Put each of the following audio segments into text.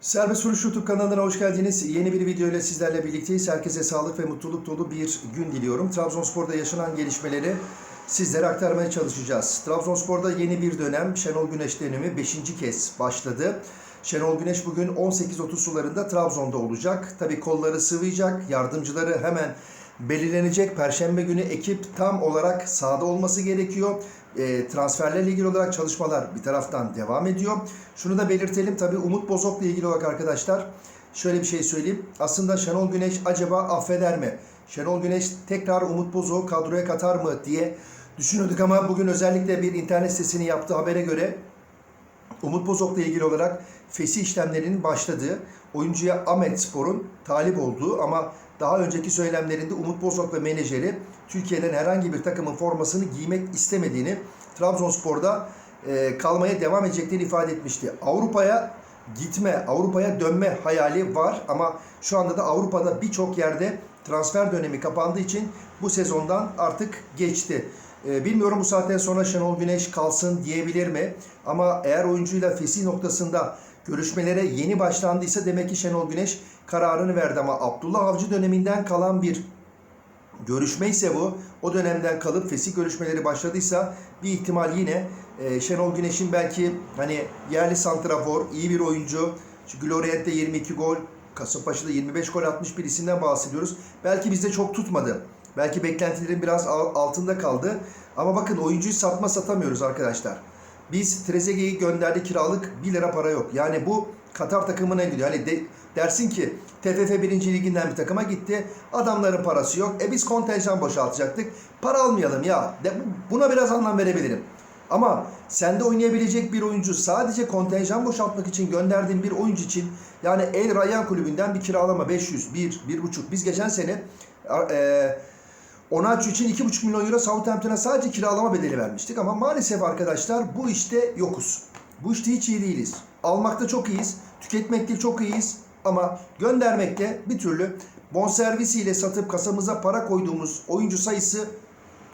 Serbest Vuruş YouTube kanalına hoş geldiniz. Yeni bir video ile sizlerle birlikteyiz. Herkese sağlık ve mutluluk dolu bir gün diliyorum. Trabzonspor'da yaşanan gelişmeleri sizlere aktarmaya çalışacağız. Trabzonspor'da yeni bir dönem Şenol Güneş dönemi 5. kez başladı. Şenol Güneş bugün 18.30 sularında Trabzon'da olacak. Tabi kolları sıvayacak, yardımcıları hemen belirlenecek. Perşembe günü ekip tam olarak sahada olması gerekiyor. E, transferlerle ilgili olarak çalışmalar bir taraftan devam ediyor. Şunu da belirtelim tabii Umut Bozok'la ilgili olarak arkadaşlar şöyle bir şey söyleyeyim. Aslında Şenol Güneş acaba affeder mi? Şenol Güneş tekrar Umut Bozok'u kadroya katar mı diye düşünüyorduk ama bugün özellikle bir internet sitesini yaptığı habere göre Umut Bozok'la ilgili olarak fesih işlemlerinin başladığı, oyuncuya Ahmet Spor'un talip olduğu ama daha önceki söylemlerinde Umut Bozok ve menajeri Türkiye'den herhangi bir takımın formasını giymek istemediğini, Trabzonspor'da e, kalmaya devam edeceklerini ifade etmişti. Avrupa'ya gitme, Avrupa'ya dönme hayali var ama şu anda da Avrupa'da birçok yerde transfer dönemi kapandığı için bu sezondan artık geçti. E, bilmiyorum bu saatten sonra Şenol Güneş kalsın diyebilir mi? Ama eğer oyuncuyla fesih noktasında görüşmelere yeni başlandıysa demek ki Şenol Güneş kararını verdi ama Abdullah Avcı döneminden kalan bir görüşme ise bu. O dönemden kalıp fesih görüşmeleri başladıysa bir ihtimal yine e, Şenol Güneş'in belki hani yerli santrafor, iyi bir oyuncu. Çünkü Lorient'te 22 gol, Kasımpaşa'da 25 gol atmış birisinden bahsediyoruz. Belki bizde çok tutmadı. Belki beklentilerin biraz al- altında kaldı. Ama bakın oyuncuyu satma satamıyoruz arkadaşlar. Biz Trezeguet'i gönderdi kiralık 1 lira para yok. Yani bu Katar takımına gidiyor. Hani de- dersin ki TFF 1. Liginden bir takıma gitti. Adamların parası yok. E biz kontenjan boşaltacaktık. Para almayalım ya. De, buna biraz anlam verebilirim. Ama sende oynayabilecek bir oyuncu sadece kontenjan boşaltmak için gönderdiğin bir oyuncu için yani El Rayyan kulübünden bir kiralama 500, 1, 1,5. Biz geçen sene e, Onaçu için 2,5 milyon euro Southampton'a sadece kiralama bedeli vermiştik ama maalesef arkadaşlar bu işte yokuz. Bu işte hiç iyi değiliz. Almakta çok iyiyiz, tüketmekte çok iyiyiz ama göndermekte bir türlü bonservisiyle satıp kasamıza para koyduğumuz oyuncu sayısı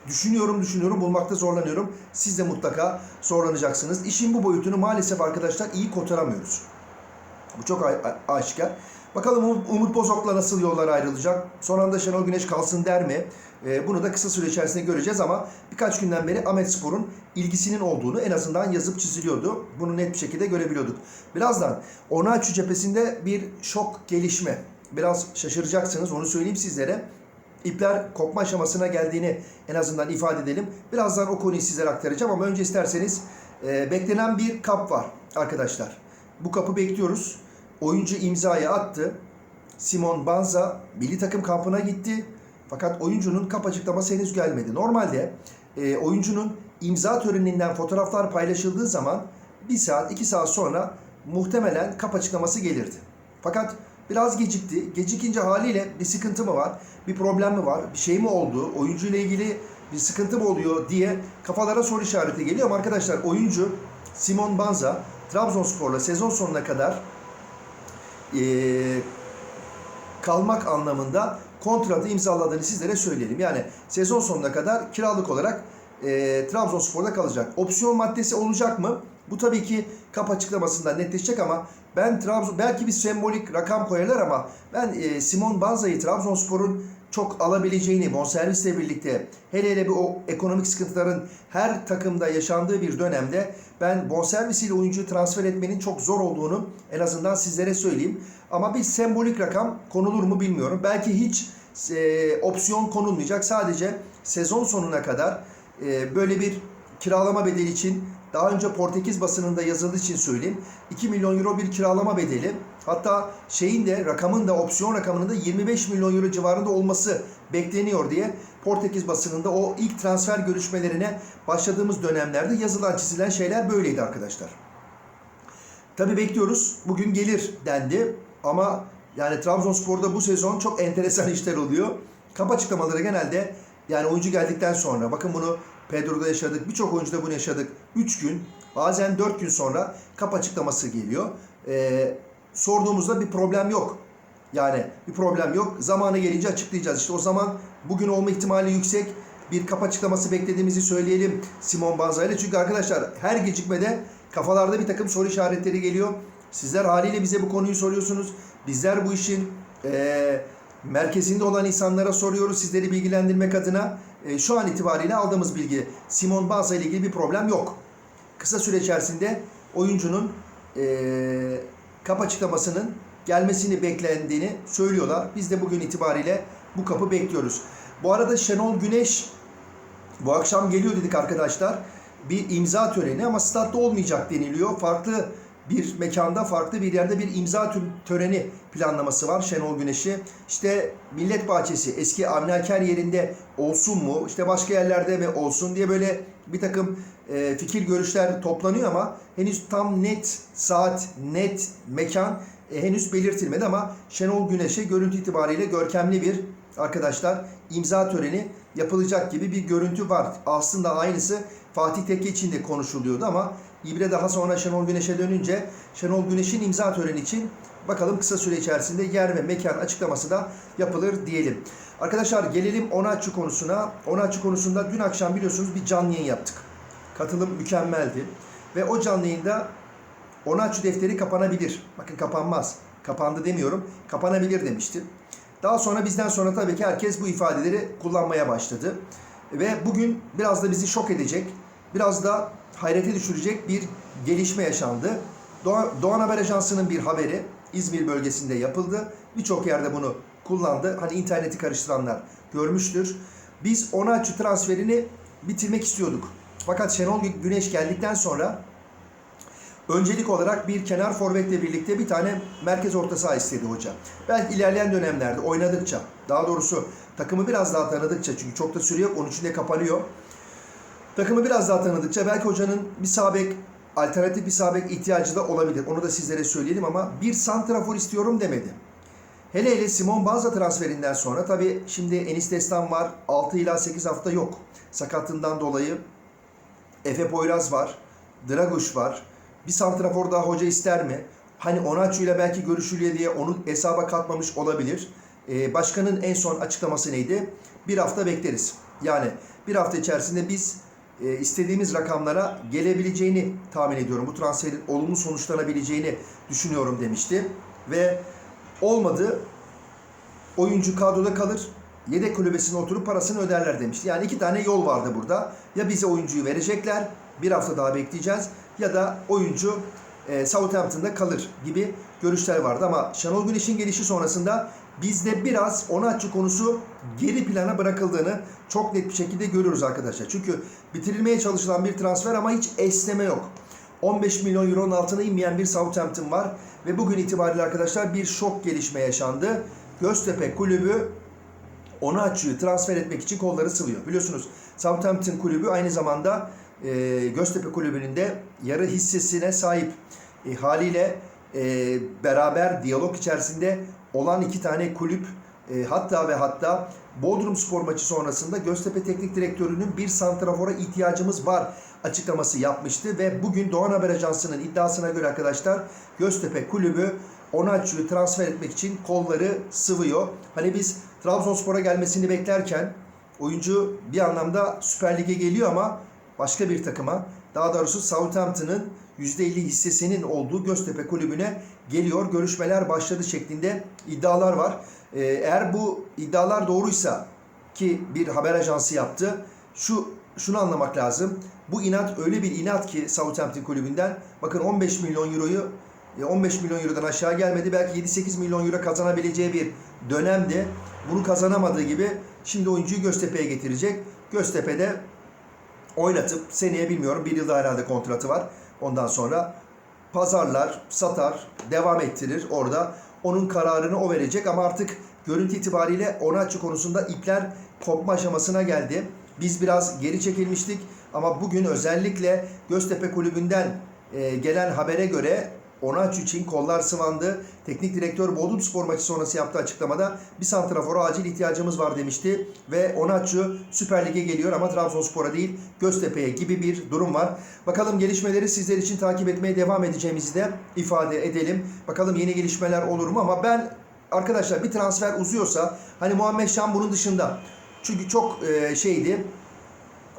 düşünüyorum düşünüyorum bulmakta zorlanıyorum. Siz de mutlaka zorlanacaksınız. İşin bu boyutunu maalesef arkadaşlar iyi kotaramıyoruz. Bu çok aşikar. Bakalım Umut, Bozok'la nasıl yollar ayrılacak? Son anda Şenol Güneş kalsın der mi? Ee, bunu da kısa süre içerisinde göreceğiz ama birkaç günden beri Ahmet Spor'un ilgisinin olduğunu en azından yazıp çiziliyordu. Bunu net bir şekilde görebiliyorduk. Birazdan Onaçu cephesinde bir şok gelişme. Biraz şaşıracaksınız onu söyleyeyim sizlere. İpler kopma aşamasına geldiğini en azından ifade edelim. Birazdan o konuyu sizlere aktaracağım ama önce isterseniz e, beklenen bir kap var arkadaşlar. Bu kapı bekliyoruz. Oyuncu imzayı attı. Simon Banza milli takım kampına gitti. Fakat oyuncunun kap açıklaması henüz gelmedi. Normalde e, oyuncunun imza töreninden fotoğraflar paylaşıldığı zaman bir saat, iki saat sonra muhtemelen kap açıklaması gelirdi. Fakat biraz gecikti. Gecikince haliyle bir sıkıntı mı var, bir problem mi var, bir şey mi oldu, oyuncuyla ilgili bir sıkıntı mı oluyor diye kafalara soru işareti geliyor. Ama arkadaşlar oyuncu Simon Banza Trabzonspor'la sezon sonuna kadar eee, kalmak anlamında kontratı imzaladığını sizlere söyleyelim. Yani sezon sonuna kadar kiralık olarak eee Trabzonspor'da kalacak. Opsiyon maddesi olacak mı? Bu tabii ki kap açıklamasında netleşecek ama ben Trabzon belki bir sembolik rakam koyarlar ama ben eee, Simon Banza'yı Trabzonspor'un çok alabileceğini bonservisle birlikte hele hele bir o ekonomik sıkıntıların her takımda yaşandığı bir dönemde ben bonservisiyle oyuncuyu transfer etmenin çok zor olduğunu en azından sizlere söyleyeyim. Ama bir sembolik rakam konulur mu bilmiyorum. Belki hiç e, opsiyon konulmayacak. Sadece sezon sonuna kadar e, böyle bir kiralama bedeli için daha önce Portekiz basınında yazıldığı için söyleyeyim. 2 milyon euro bir kiralama bedeli. Hatta şeyin de rakamın da opsiyon rakamının da 25 milyon euro civarında olması bekleniyor diye Portekiz basınında o ilk transfer görüşmelerine başladığımız dönemlerde yazılan çizilen şeyler böyleydi arkadaşlar. Tabii bekliyoruz. Bugün gelir dendi. Ama yani Trabzonspor'da bu sezon çok enteresan işler oluyor. Kap açıklamaları genelde yani oyuncu geldikten sonra bakın bunu Pedro'da yaşadık. Birçok oyuncuda bunu yaşadık. 3 gün bazen 4 gün sonra kap açıklaması geliyor. Ee, sorduğumuzda bir problem yok. Yani bir problem yok. Zamanı gelince açıklayacağız. İşte o zaman bugün olma ihtimali yüksek. Bir kap açıklaması beklediğimizi söyleyelim Simon Banza ile. Çünkü arkadaşlar her gecikmede kafalarda bir takım soru işaretleri geliyor. Sizler haliyle bize bu konuyu soruyorsunuz. Bizler bu işin eee, merkezinde olan insanlara soruyoruz sizleri bilgilendirmek adına. Eee, şu an itibariyle aldığımız bilgi Simon Banza ile ilgili bir problem yok. Kısa süre içerisinde oyuncunun eee kap açıklamasının gelmesini beklendiğini söylüyorlar. Biz de bugün itibariyle bu kapı bekliyoruz. Bu arada Şenol Güneş bu akşam geliyor dedik arkadaşlar. Bir imza töreni ama statta olmayacak deniliyor. Farklı bir mekanda, farklı bir yerde bir imza tö- töreni planlaması var Şenol Güneş'i. İşte Millet Bahçesi, eski Avni yerinde olsun mu, işte başka yerlerde mi olsun diye böyle bir takım e, fikir görüşler toplanıyor ama henüz tam net saat, net mekan e, henüz belirtilmedi ama Şenol Güneş'e görüntü itibariyle görkemli bir arkadaşlar imza töreni yapılacak gibi bir görüntü var. Aslında aynısı Fatih Tekke için de konuşuluyordu ama İbre daha sonra Şenol Güneş'e dönünce Şenol Güneş'in imza töreni için bakalım kısa süre içerisinde yer ve mekan açıklaması da yapılır diyelim. Arkadaşlar gelelim Onaçu konusuna. Onaçu konusunda dün akşam biliyorsunuz bir canlı yayın yaptık. Katılım mükemmeldi. Ve o canlı yayında Onaçu defteri kapanabilir. Bakın kapanmaz. Kapandı demiyorum. Kapanabilir demiştim. Daha sonra bizden sonra tabii ki herkes bu ifadeleri kullanmaya başladı. Ve bugün biraz da bizi şok edecek, biraz da hayrete düşürecek bir gelişme yaşandı. Doğan, Doğan Haber Ajansı'nın bir haberi İzmir bölgesinde yapıldı. Birçok yerde bunu kullandı. Hani interneti karıştıranlar görmüştür. Biz Onaçu transferini bitirmek istiyorduk. Fakat Şenol Gü- Güneş geldikten sonra öncelik olarak bir kenar forvetle birlikte bir tane merkez orta saha istedi hoca. Belki ilerleyen dönemlerde oynadıkça, daha doğrusu takımı biraz daha tanıdıkça çünkü çok da süre yok, onun içinde kapanıyor. Takımı biraz daha tanıdıkça belki hocanın bir sağ bek, alternatif bir sağ bek ihtiyacı da olabilir. Onu da sizlere söyleyelim ama bir santrafor istiyorum demedi. Hele hele Simon Banza transferinden sonra tabii şimdi Enis Destan var. 6 ila 8 hafta yok. Sakatlığından dolayı Efe Poyraz var. Draguş var. Bir santrafor daha hoca ister mi? Hani Onaçu ile belki görüşülüyor diye onu hesaba katmamış olabilir. Ee, başkanın en son açıklaması neydi? Bir hafta bekleriz. Yani bir hafta içerisinde biz e, istediğimiz rakamlara gelebileceğini tahmin ediyorum. Bu transferin olumlu sonuçlanabileceğini düşünüyorum demişti. Ve olmadı oyuncu kadroda kalır. Yedek kulübesine oturup parasını öderler demişti. Yani iki tane yol vardı burada. Ya bize oyuncuyu verecekler, bir hafta daha bekleyeceğiz. Ya da oyuncu e, Southampton'da kalır gibi görüşler vardı. Ama Şenol Güneş'in gelişi sonrasında bizde biraz Onaçu konusu geri plana bırakıldığını çok net bir şekilde görüyoruz arkadaşlar. Çünkü bitirilmeye çalışılan bir transfer ama hiç esneme yok. 15 milyon euronun altına inmeyen bir Southampton var. Ve bugün itibariyle arkadaşlar bir şok gelişme yaşandı. Göztepe kulübü Onaçu'yu transfer etmek için kolları sıvıyor. Biliyorsunuz Southampton kulübü aynı zamanda e, Göztepe kulübünün de yarı hissesine sahip. E, haliyle e, beraber diyalog içerisinde olan iki tane kulüp e, hatta ve hatta Bodrum spor maçı sonrasında Göztepe Teknik Direktörü'nün bir santrafora ihtiyacımız var açıklaması yapmıştı ve bugün Doğan Haber Ajansı'nın iddiasına göre arkadaşlar Göztepe kulübü Onaçu'yu transfer etmek için kolları sıvıyor. Hani biz Trabzonspor'a gelmesini beklerken oyuncu bir anlamda Süper Lig'e geliyor ama başka bir takıma daha doğrusu Southampton'ın %50 hissesinin olduğu Göztepe kulübüne geliyor. Görüşmeler başladı şeklinde iddialar var. Ee, eğer bu iddialar doğruysa ki bir haber ajansı yaptı. Şu şunu anlamak lazım. Bu inat öyle bir inat ki Southampton kulübünden bakın 15 milyon euroyu e, 15 milyon eurodan aşağı gelmedi. Belki 7-8 milyon euro kazanabileceği bir dönemde bunu kazanamadığı gibi şimdi oyuncuyu Göztepe'ye getirecek. Göztepe'de oynatıp seneye bilmiyorum bir yılda herhalde kontratı var. Ondan sonra pazarlar, satar, devam ettirir orada. Onun kararını o verecek ama artık görüntü itibariyle Onaçu konusunda ipler kopma aşamasına geldi. Biz biraz geri çekilmiştik ama bugün özellikle Göztepe Kulübü'nden e, gelen habere göre Onaçu için kollar sıvandı. Teknik direktör Bodrum Spor maçı sonrası yaptığı açıklamada bir santrafora acil ihtiyacımız var demişti. Ve Onaçu Süper Lig'e geliyor ama Trabzonspor'a değil Göztepe'ye gibi bir durum var. Bakalım gelişmeleri sizler için takip etmeye devam edeceğimizi de ifade edelim. Bakalım yeni gelişmeler olur mu ama ben arkadaşlar bir transfer uzuyorsa hani Muhammed Şan bunun dışında çünkü çok e, şeydi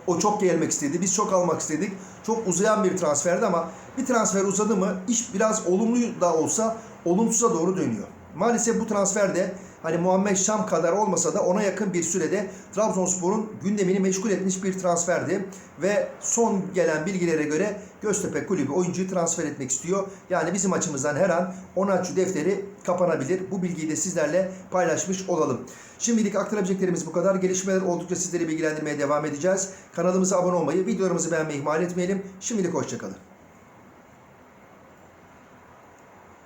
o çok gelmek istedi. Biz çok almak istedik. çok uzayan bir transferdi ama bir transfer uzadı mı iş biraz olumlu da olsa olumsuza doğru dönüyor. Maalesef bu transferde hani Muhammed Şam kadar olmasa da ona yakın bir sürede Trabzonspor'un gündemini meşgul etmiş bir transferdi. Ve son gelen bilgilere göre Göztepe Kulübü oyuncuyu transfer etmek istiyor. Yani bizim açımızdan her an Onaçu defteri kapanabilir. Bu bilgiyi de sizlerle paylaşmış olalım. Şimdilik aktarabileceklerimiz bu kadar. Gelişmeler oldukça sizleri bilgilendirmeye devam edeceğiz. Kanalımıza abone olmayı, videolarımızı beğenmeyi ihmal etmeyelim. Şimdilik hoşçakalın.